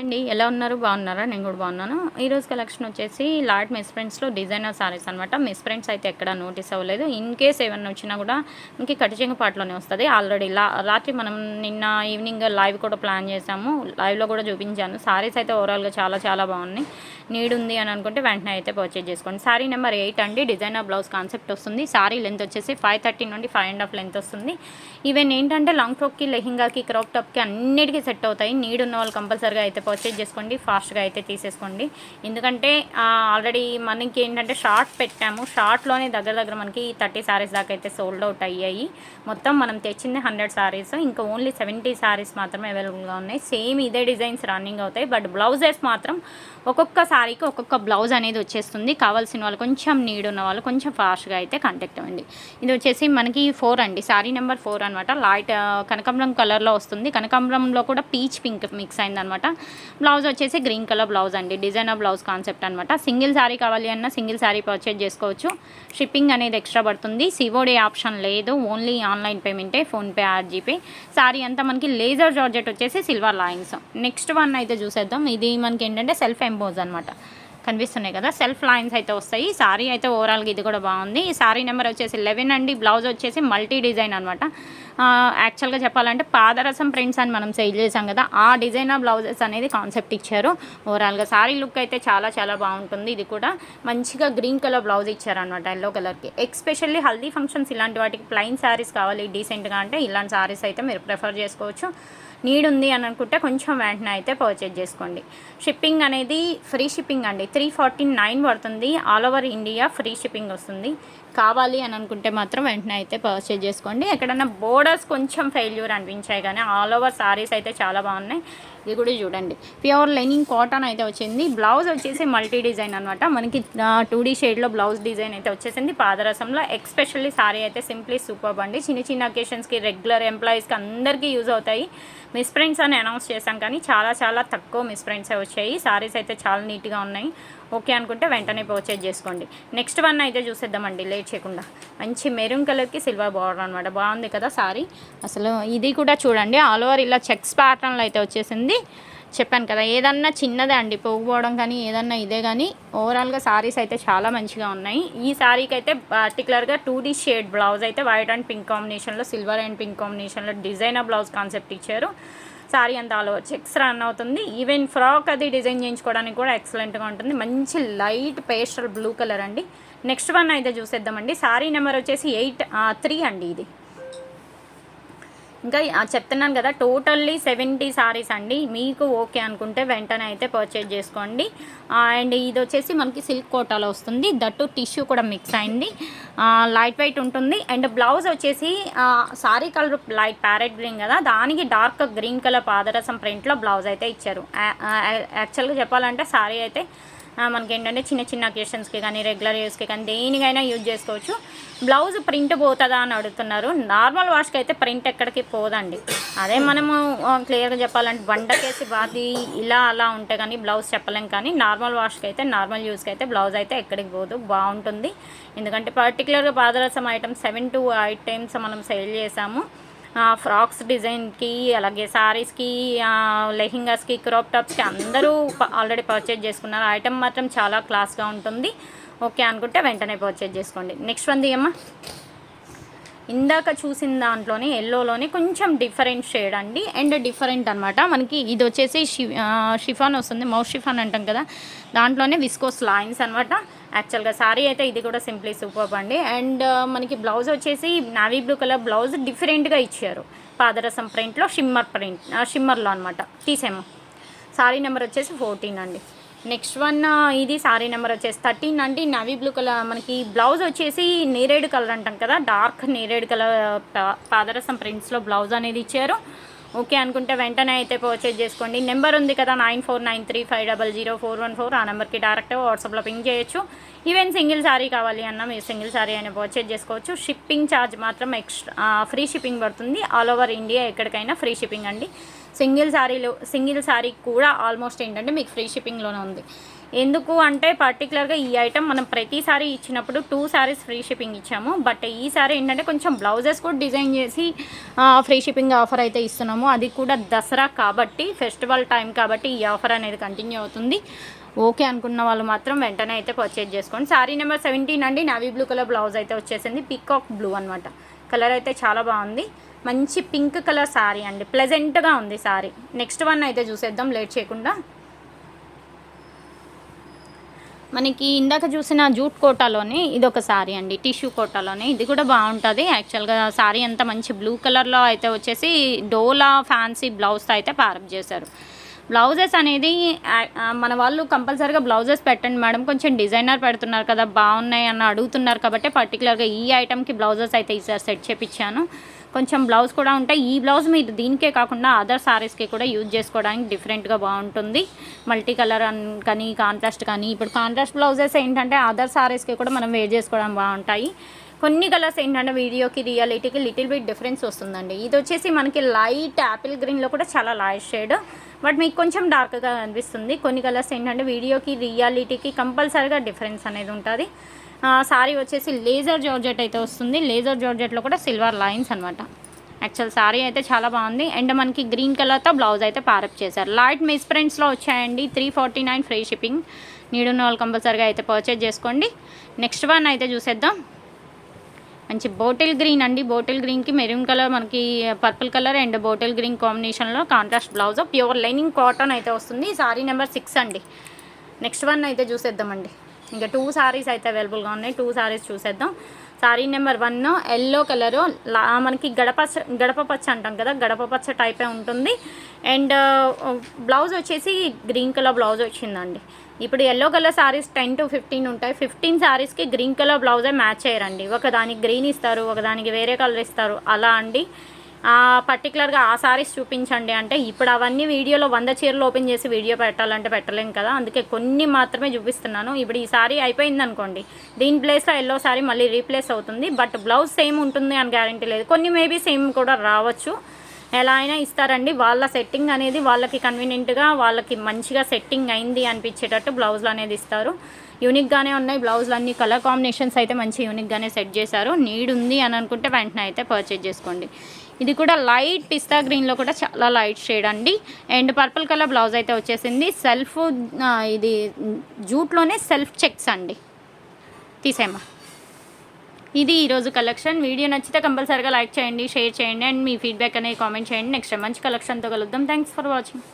అండి ఎలా ఉన్నారు? బాగున్నారా? నేను కూడా బాగున్నాను. ఈరోజు కలెక్షన్ వచ్చేసి లార్డ్ మిస్ ప్రింట్స్లో డిజైనర్ సారీస్ అనమాట మిస్ ప్రింట్స్ అయితే ఎక్కడ నోటీస్ అవ్వలేదు. ఇన్ కేస్ ఏమన్నా వచ్చినా కూడా ఇంక కటిచింగ్ పార్ట్లోనే వస్తుంది. ఆల్రెడీ లా రాత్రి మనం నిన్న ఈవినింగ్ లైవ్ కూడా ప్లాన్ చేసాము. లైవ్లో కూడా చూపించాను. సారీస్ అయితే ఓవరాల్గా చాలా చాలా బాగున్నాయి. నీడ్ ఉంది అని అనుకుంటే వెంటనే అయితే పర్చేజ్ చేసుకోండి. సారీ నెంబర్ ఎయిట్ అండి. డిజైనర్ బ్లౌజ్ కాన్సెప్ట్ వస్తుంది. సారీ లెంత్ వచ్చేసి ఫైవ్ థర్టీ నుండి ఫైవ్ అండ్ హాఫ్ లెంత్ వస్తుంది. ఈవెన్ ఏంటంటే లాంగ్ ఫ్రాక్కి లెహింగాకి క్రాప్ టాప్కి అన్నిటికీ సెట్ అవుతాయి. నీడ్ ఉన్న వాళ్ళు కంపల్సరీగా అయితే పర్చేజ్ చేసుకోండి ఫాస్ట్గా అయితే తీసేసుకోండి. ఎందుకంటే ఆల్రెడీ మనకి ఏంటంటే షార్ట్ పెట్టాము. షార్ట్లోనే దగ్గర దగ్గర మనకి థర్టీ సారీస్ దాకా అయితే సోల్డ్ అవుట్ అయ్యాయి. మొత్తం మనం తెచ్చింది హండ్రెడ్ సారీస్ ఇంకా ఓన్లీ సెవెంటీ సారీస్ మాత్రమే అవైలబుల్గా ఉన్నాయి. సేమ్ ఇదే డిజైన్స్ రన్నింగ్ అవుతాయి. బట్ బ్లౌజెస్ మాత్రం ఒక్కొక్క సారీకి ఒక్కొక్క బ్లౌజ్ అనేది వచ్చేస్తుంది. కావాల్సిన వాళ్ళు కొంచెం నీడ్ ఉన్న వాళ్ళు కొంచెం ఫాస్ట్గా అయితే కాంటాక్ట్ అవ్వండి. ఇది వచ్చేసి మనకి ఫోర్ అండి. సారీ నెంబర్ ఫోర్ అనమాట లైట్ కనకాంబరం కలర్లో వస్తుంది. కనకాంబరంలో కూడా పీచ్ పింక్ మిక్స్ అయిందనమాట బ్లౌజ్ వచ్చేసి గ్రీన్ కలర్ బ్లౌజ్ అండి. డిజైనర్ బ్లౌజ్ కాన్సెప్ట్ అనమాట సింగిల్ శారీ కావాలి అన్న సింగిల్ శారీ పర్చేజ్ చేసుకోవచ్చు. షిప్పింగ్ అనేది ఎక్స్ట్రా పడుతుంది. సివోడే ఆప్షన్ లేదు. ఓన్లీ ఆన్లైన్ పేమెంటే ఫోన్పే ఆర్ జీపే శారీ అంతా మనకి లేజర్ జార్జెట్ వచ్చేసి సిల్వర్ లైన్స్. నెక్స్ట్ వన్ అయితే చూసేద్దాం. ఇది మనకి ఏంటంటే సెల్ఫ్ ఎంబోజ్ అనమాట కనిపిస్తున్నాయి కదా? సెల్ఫ్ లైన్స్ అయితే వస్తాయి. సారీ అయితే ఓవరాల్గా ఇది కూడా బాగుంది. ఈ సారీ నెంబర్ వచ్చేసి లెవెన్ అండి. బ్లౌజ్ వచ్చేసి మల్టీ డిజైన్ అనమాట యాక్చువల్గా చెప్పాలంటే పాదరసం ప్రింట్స్ అని మనం సేల్ చేసాం కదా ఆ డిజైనర్ బ్లౌజెస్ అనేది కాన్సెప్ట్ ఇచ్చారు. ఓవరాల్గా సారీ లుక్ అయితే చాలా చాలా బాగుంటుంది. ఇది కూడా మంచిగా గ్రీన్ కలర్ బ్లౌజ్ ఇచ్చారనమాట ఎల్లో కలర్కి ఎక్స్పెషల్లీ హల్దీ ఫంక్షన్స్ ఇలాంటి వాటికి ప్లెయిన్ శారీస్ కావాలి డీసెంట్గా అంటే ఇలాంటి శారీస్ అయితే మీరు ప్రిఫర్ చేసుకోవచ్చు. నీడ్ ఉంది అని అనుకుంటే కొంచెం వెంటనే అయితే పర్చేజ్ చేసుకోండి. షిప్పింగ్ అనేది ఫ్రీ షిప్పింగ్ అండి. త్రీ ఫార్టీ నైన్ పడుతుంది. All over India free shipping వస్తుంది. కావాలి అని అనుకుంటే మాత్రం వెంటనే అయితే పర్చేజ్ చేసుకోండి. ఎక్కడన్నా బోర్డర్స్ కొంచెం ఫెయిల్యూర్ అనిపించాయి కానీ ఆల్ ఓవర్ సారీస్ అయితే చాలా బాగున్నాయి. ఇది కూడా చూడండి. ప్యూర్ లెనింగ్ కాటన్ అయితే వచ్చింది. బ్లౌజ్ వచ్చేసి మల్టీ డిజైన్ అనమాట మనకి టూ డీ షేడ్లో బ్లౌజ్ డిజైన్ అయితే వచ్చేసింది. పాదరసంలో ఎక్స్పెషల్లీ సారీ అయితే సింప్లీ సూపర్ అండి. చిన్న చిన్న అకేషన్స్కి రెగ్యులర్ ఎంప్లాయీస్కి అందరికీ యూజ్ అవుతాయి. మిస్ ప్రింట్స్ అని అనౌన్స్ చేశాం కానీ చాలా చాలా తక్కువ మిస్ ప్రింట్సే వచ్చాయి. సారీస్ అయితే చాలా నీట్గా ఉన్నాయి. ఓకే అనుకుంటే వెంటనే పర్చేజ్ చేసుకోండి. నెక్స్ట్ వన్ అయితే చూసేద్దామండి లేట్ చేయకుండా. మంచి మెరూన్ కలర్కి సిల్వర్ బార్డర్ అనమాట బాగుంది కదా సారీ? అసలు ఇది కూడా చూడండి ఆల్ ఓవర్ ఇలా చెక్స్ ప్యాటర్న్లో అయితే వచ్చేసింది. చెప్పాను కదా ఏదన్నా చిన్నదే అండి పోకపోవడం కానీ ఏదన్నా ఇదే కానీ ఓవరాల్గా సారీస్ అయితే చాలా మంచిగా ఉన్నాయి. ఈ సారీకి అయితే పర్టికులర్గా టూ డీ షేడ్ బ్లౌజ్ అయితే వైట్ అండ్ పింక్ కాంబినేషన్లో సిల్వర్ అండ్ పింక్ కాంబినేషన్లో డిజైనర్ బ్లౌజ్ కాన్సెప్ట్ ఇచ్చారు. శారీ అంతా ఆల్ ఓవర్ చెక్స్ రన్ అవుతుంది. ఈవెన్ ఫ్రాక్ అది డిజైన్ చేయించుకోవడానికి కూడా ఎక్సలెంట్గా ఉంటుంది. మంచి లైట్ పేస్టల్ బ్లూ కలర్ అండి. నెక్స్ట్ వన్ అయితే చూసేద్దామండి. సారీ నెంబర్ వచ్చేసి ఎయిట్ త్రీ అండి ఇది. ఇంకా చెప్తున్నాను కదా టోటల్లీ సెవెంటీ సారీస్ అండి. మీకు ఓకే అనుకుంటే వెంటనే అయితే పర్చేజ్ చేసుకోండి. అండ్ ఇది వచ్చేసి మనకి సిల్క్ కోటాలో వస్తుంది. దట్టు టిష్యూ కూడా మిక్స్ అయింది. లైట్ వైట్ ఉంటుంది. అండ్ బ్లౌజ్ వచ్చేసి sari colour light parrot green కదా. దానికి డార్క్ గ్రీన్ కలర్ పాదరసం ప్రింట్లో బ్లౌజ్ అయితే ఇచ్చారు. యాక్చువల్గా చెప్పాలంటే సారీ అయితే మనకి ఏంటంటే చిన్న చిన్న అకేషన్స్కి కానీ రెగ్యులర్ యూస్కి కానీ దేనికైనా యూజ్ చేసుకోవచ్చు. బ్లౌజ్ ప్రింట్ పోతుందా అని అడుగుతున్నారు. నార్మల్ వాష్కి అయితే ప్రింట్ ఎక్కడికి పోదండి. అదే మనము క్లియర్గా చెప్పాలంటే బండకేసి బాది ఇలా అలా ఉంటే కానీ బ్లౌజ్ చెప్పలేం కానీ నార్మల్ వాష్కి అయితే నార్మల్ యూస్కి అయితే బ్లౌజ్ అయితే ఎక్కడికి పోదు. బాగుంటుంది. ఎందుకంటే పర్టికులర్గా పాదరసం item seven to eight times మనం సేల్ చేసాము. ఫ్రాక్స్ డిజైన్కి అలాగే శారీస్కి లెహింగాస్కి క్రాప్ టాప్స్కి అందరూ ఆల్రెడీ పర్చేజ్ చేసుకున్నారు. ఐటమ్ మాత్రం చాలా క్లాస్గా ఉంటుంది. ఓకే అనుకుంటే వెంటనే పర్చేజ్ చేసుకోండి. నెక్స్ట్ వన్ అమ్మా ఇందాక చూసిన దాంట్లోనే ఎల్లోలోనే కొంచెం డిఫరెంట్ షేడ్ అండి. అండ్ డిఫరెంట్ అనమాట మనకి ఇది వచ్చేసి షి షిఫాన్ వస్తుంది. మౌత్ షిఫాన్ అంటాం కదా. దాంట్లోనే విస్కోస్ లైన్స్ అనమాట యాక్చువల్గా సారీ అయితే ఇది కూడా సింప్లీ సూపర్ అండి. అండ్ మనకి బ్లౌజ్ వచ్చేసి నావీ బ్లూ కలర్ బ్లౌజ్ డిఫరెంట్గా ఇచ్చారు. పాదరసం ప్రింట్లో షిమ్మర్ ప్రింట్ షిమ్మర్లో అనమాట తీసేమో సారీ నెంబర్ వచ్చేసి ఫోర్టీన్ అండి. నెక్స్ట్ వన్ ఇది సారీ నెంబర్ వచ్చేసి థర్టీన్ అండి. నవీ బ్లూ కలర్ మనకి బ్లౌజ్ వచ్చేసి నేరేడు కలర్ అంటాం కదా. డార్క్ నేరేడు కలర్ పాదరసం ప్రింట్స్లో బ్లౌజ్ అనేది ఇచ్చారు. ఓకే అనుకుంటే వెంటనే అయితే పర్చేజ్ చేసుకోండి. నెంబర్ ఉంది కదా nine four nine three five double zero four one four ఆ నెంబర్కి డైరెక్ట్గా వాట్సాప్లో పింక్ చేయొచ్చు. ఈవెన్ సింగిల్ శారీ కావాలి అన్న మీరు సింగిల్ శారీ అయినా పర్చేజ్ చేసుకోవచ్చు. షిప్పింగ్ ఛార్జ్ మాత్రం ఎక్స్ట్రా ఫ్రీ షిప్పింగ్ పడుతుంది. ఆల్ ఓవర్ ఇండియా ఎక్కడికైనా ఫ్రీ షిప్పింగ్ అండి. సింగిల్ శారీలో సింగిల్ శారీ కూడా ఆల్మోస్ట్ ఏంటంటే మీకు ఫ్రీ షిప్పింగ్లోనే ఉంది. ఎందుకు అంటే పర్టికులర్గా ఈ ఐటమ్ మనం ప్రతిసారి ఇచ్చినప్పుడు టూ శారీస్ ఫ్రీ షిప్పింగ్ ఇచ్చాము. బట్ ఈ సారీ ఏంటంటే కొంచెం బ్లౌజెస్ కూడా డిజైన్ చేసి ఫ్రీ షిప్పింగ్ ఆఫర్ అయితే ఇస్తున్నాము. అది కూడా దసరా కాబట్టి ఫెస్టివల్ టైం కాబట్టి ఈ ఆఫర్ అనేది కంటిన్యూ అవుతుంది. ఓకే అనుకున్న వాళ్ళు మాత్రం వెంటనే అయితే పర్చేజ్ చేసుకోండి. శారీ నెంబర్ సెవెంటీన్ అండి. నావీ బ్లూ కలర్ బ్లౌజ్ అయితే వచ్చేసింది. పికాక్ బ్లూ అనమాట కలర్ అయితే చాలా బాగుంది. మంచి పింక్ కలర్ శారీ అండి. ప్లెజెంట్గా ఉంది శారీ నెక్స్ట్ వన్ అయితే చూసేద్దాం. లేట్ చేయకుండా. మనకి ఇందాక చూసిన జూట్ కోటాలోనే ఇది ఒక శారీ అండి టిష్యూ కోటాలోనే. ఇది కూడా బాగుంటుంది. యాక్చువల్గా శారీ అంతా మంచి బ్లూ కలర్లో అయితే వచ్చేసి డోలా ఫ్యాన్సీ బ్లౌజ్తో అయితే ప్యారప్ చేశారు. బ్లౌజెస్ అనేది మన వాళ్ళు కంపల్సరీగా బ్లౌజెస్ పెట్టండి మేడం. కొంచెం డిజైనర్ పెడుతున్నారు కదా బాగున్నాయి అని అడుగుతున్నారు కాబట్టి పర్టికులర్గా ఈ ఐటమ్కి బ్లౌజెస్ అయితే ఈసారి సెట్ చేపించాను కొంచెం బ్లౌజ్ కూడా ఉంటాయి. ఈ బ్లౌజ్ మీరు దీనికే కాకుండా అదర్ సారీస్కి కూడా యూజ్ చేసుకోవడానికి డిఫరెంట్గా బాగుంటుంది. మల్టీ కలర్ కానీ కాంట్రాస్ట్ కానీ ఇప్పుడు కాంట్రాస్ట్ బ్లౌజెస్ ఏంటంటే అదర్ సారీస్కి కూడా మనం వేర్ చేసుకోవడం బాగుంటాయి. కొన్ని కలర్స్ ఏంటంటే వీడియోకి రియాలిటీకి లిటిల్ బిట్ డిఫరెన్స్ వస్తుందండి. ఇది వచ్చేసి మనకి లైట్ యాపిల్ గ్రీన్లో కూడా చాలా లైట్ షేడ్ బట్ మీకు కొంచెం డార్క్గా అనిపిస్తుంది. కొన్ని కలర్స్ ఏంటంటే వీడియోకి రియాలిటీకి కంపల్సరీగా డిఫరెన్స్ అనేది ఉంటుంది. సారీ వచ్చేసి లేజర్ జార్జెట్ అయితే వస్తుంది. లేజర్ జార్జెట్లో కూడా సిల్వర్ లైన్స్ అనమాట యాక్చువల్ సారీ అయితే చాలా బాగుంది. అండ్ మనకి గ్రీన్ కలర్తో బ్లౌజ్ అయితే పారప్ చేశారు. లైట్ మిస్ ప్రింట్స్లో వచ్చాయండి. Three forty nine free shipping నీడున్న వాళ్ళు కంపల్సరీగా అయితే పర్చేజ్ చేసుకోండి. నెక్స్ట్ వన్ అయితే చూసేద్దాం. మంచి బోటిల్ గ్రీన్ అండి. బోటిల్ గ్రీన్కి మెరూన్ కలర్ మనకి purple colour and bottle green కాంబినేషన్లో contrast blouse. Pure lining cotton అయితే వస్తుంది. సారీ నెంబర్ సిక్స్ అండి. నెక్స్ట్ వన్ అయితే చూసేద్దామండి. ఇంకా టూ సారీస్ అయితే అవైలబుల్గా ఉన్నాయి. టూ సారీస్ చూసేద్దాం. Sari number one yellow colour లా మనకి గడప గడప పచ్చ అంటాం కదా గడప పచ్చ టైపే ఉంటుంది. అండ్ బ్లౌజ్ uh, వచ్చేసి గ్రీన్ కలర్ బ్లౌజ్ వచ్చిందండి. ఇప్పుడు yellow colour sarees ten to fifteen ఉంటాయి. ఫిఫ్టీన్ సారీస్కి గ్రీన్ కలర్ బ్లౌజే మ్యాచ్ అయ్యారండి. ఒకదానికి గ్రీన్ ఇస్తారు ఒకదానికి వేరే కలర్ ఇస్తారు. అలా అండి. పర్టికులర్గా ఆ సారీస్ చూపించండి అంటే ఇప్పుడు అవన్నీ వీడియోలో వంద చీరలు ఓపెన్ చేసి వీడియో పెట్టాలంటే పెట్టలేం కదా. అందుకే కొన్ని మాత్రమే చూపిస్తున్నాను. ఇప్పుడు ఈ సారీ అయిపోయింది అనుకోండి దీని ప్లేస్లో ఎల్లో సారీ మళ్ళీ రీప్లేస్ అవుతుంది. బట్ బ్లౌజ్ సేమ్ ఉంటుంది అని గ్యారంటీ లేదు. కొన్ని మేబీ సేమ్ కూడా రావచ్చు. ఎలా అయినా ఇస్తారండి. వాళ్ళ సెట్టింగ్ అనేది వాళ్ళకి కన్వీనియంట్గా వాళ్ళకి మంచిగా సెట్టింగ్ అయింది అనిపించేటట్టు బ్లౌజులు అనేది ఇస్తారు. యూనిక్గానే ఉన్నాయి. బ్లౌజులు అన్ని కలర్ కాంబినేషన్స్ అయితే మంచి యూనిక్గానే సెట్ చేశారు. నీడ్ ఉంది అని అనుకుంటే వెంటనే అయితే పర్చేజ్ చేసుకోండి. ఇది కూడా లైట్ పిస్తా గ్రీన్లో కూడా చాలా లైట్ షేడ్ అండి. అండ్ పర్పుల్ కలర్ బ్లౌజ్ అయితే వచ్చేసింది. సెల్ఫ్ ఇది జూట్లోనే సెల్ఫ్ చెక్స్ అండి. తీసేమా ఇది ఈరోజు కలెక్షన్. వీడియో నచ్చితే కంపల్సరీగా లైక్ చేయండి షేర్ చేయండి అండ్ మీ ఫీడ్బ్యాక్ అనేది కామెంట్ చేయండి. నెక్స్ట్ మంచి కలెక్షన్తో కలుద్దాం. Thanks for watching.